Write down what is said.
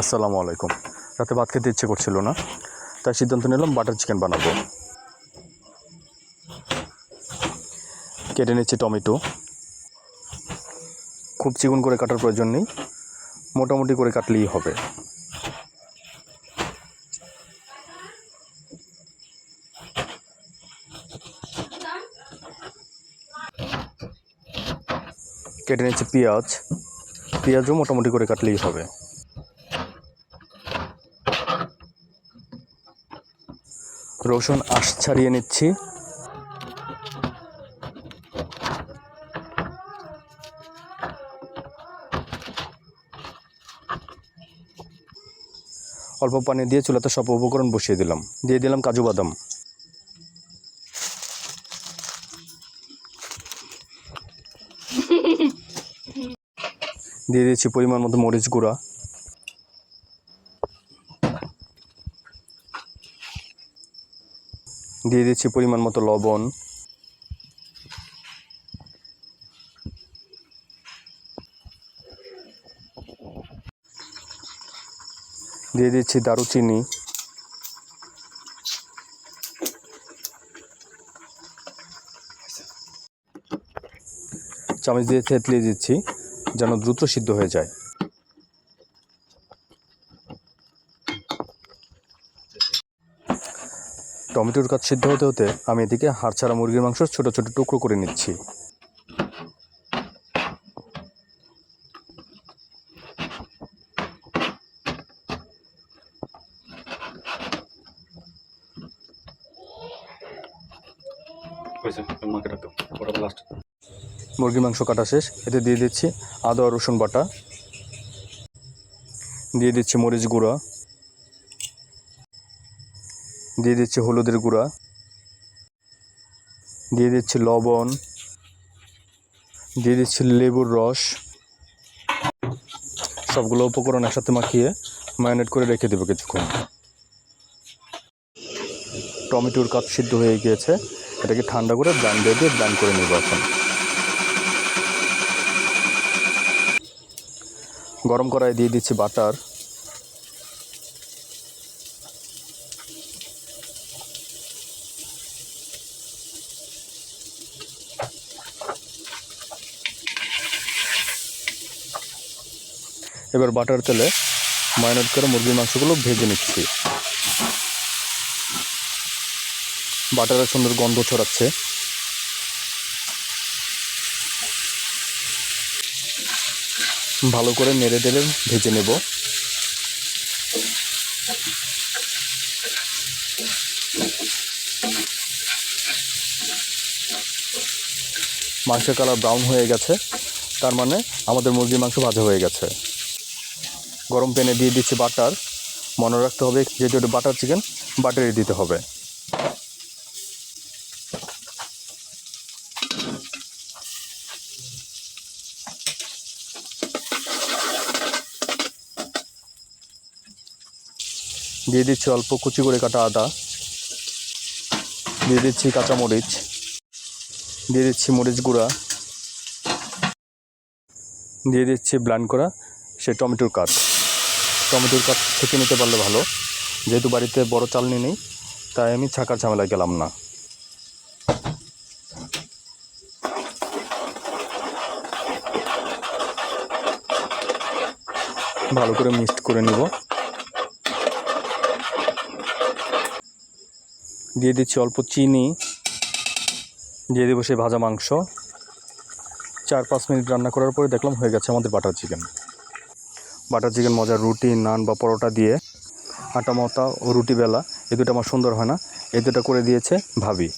আসসালামু আলাইকুম। রাতে ভাত খেতে ইচ্ছে করছিল না, তাই সিদ্ধান্ত নিলাম বাটার চিকেন বানাবো। কেটে নিচ্ছি টমেটো। খুব চিকন করে কাটার প্রয়োজন নেই, মোটামুটি করে কাটলেই হবে। কেটে নিচ্ছি পেঁয়াজ, পেঁয়াজও মোটামুটি করে কাটলেই হবে। রসুন আঁশ ছাড়িয়ে নিচ্ছি। অল্প পানি দিয়ে চুলাতে সব উপকরণ বসিয়ে দিলাম। দিয়ে দিলাম কাজু বাদাম। দিয়ে দিচ্ছি পরিমাণ মতো মরিচ গুঁড়া। দিয়ে দিচ্ছি পরিমাণ মতো লবণ। দিয়ে দিচ্ছি দারুচিনি। চামচ দিয়ে থেতলিয়ে দিচ্ছি, যেন দ্রুত সিদ্ধ হয়ে যায়। টমেটোর কাজ সিদ্ধ হতে হতে আমি এদিকে হাড় ছাড়া মুরগির মাংস ছোটো ছোটো টুকরো করে নিচ্ছি। মুরগির মাংস কাটা শেষ এতে দিয়ে দিচ্ছি আদা রসুন বাটা। দিয়ে দিচ্ছি মরিচ গুঁড়া। দিয়ে দিচ্ছি হলুদের গুঁড়া, দিয়ে দিচ্ছি লবণ, দিয়ে দিচ্ছি লেবুর রস। সবগুলো উপকরণ একসাথে মাখিয়ে ম্যারিনেট করে রেখে দেবো কিছুক্ষণ। টমেটোর কাপ সিদ্ধ হয়ে গিয়েছে। এটাকে ঠান্ডা করে ব্ল্যান্ডে দিয়ে ব্ল্যান্ড করে নেব এখন। গরম কড়াই দিয়ে দিচ্ছি বাটার। এবার বাটার তেলে মাইনেট করে মুরগির মাংসগুলো ভেজে নিচ্ছি। বাটারের সুন্দর গন্ধ ছড়াচ্ছে। ভালো করে নেড়ে টেড়ে ভেজে নেব। মাংসের কালার ব্রাউন হয়ে গেছে, তার মানে আমাদের মুরগির মাংস ভাজা হয়ে গেছে। গরম প্যানে দিয়ে দিচ্ছি বাটার। মনে রাখতে হবে, যেহেতু এটা বাটার চিকেন, বাটারে দিতে হবে। দিয়ে দিচ্ছি অল্প কুচি করে কাটা আদা। দিয়ে দিচ্ছি কাঁচা মরিচ দিয়ে দিচ্ছি মরিচ গুঁড়া। দিয়ে দিচ্ছি ব্লান্ড করা। সে টমেটোর কাঠ। টমেটোর কাঠ থেকে নিতে পারলে ভালো। যেহেতু বাড়িতে বড় চালনি নেই, তাই আমি ছাকার ঝামেলায় গেলাম না। ভালো করে মিক্সড করে নেব। দিয়ে দিচ্ছি অল্প চিনি। দিয়ে দেবো সেই ভাজা মাংস। চার পাঁচ মিনিট রান্না করার পরে দেখলাম হয়ে গেছে আমাদের বাটার চিকেন। বাটার চিকেন মজা, রুটি, নান বা পরোটা দিয়ে আটা মতা ও রুটি বেলা। এই দুটো আমার সুন্দর হয় না। এই দুটো করে দিয়েছে ভাবি।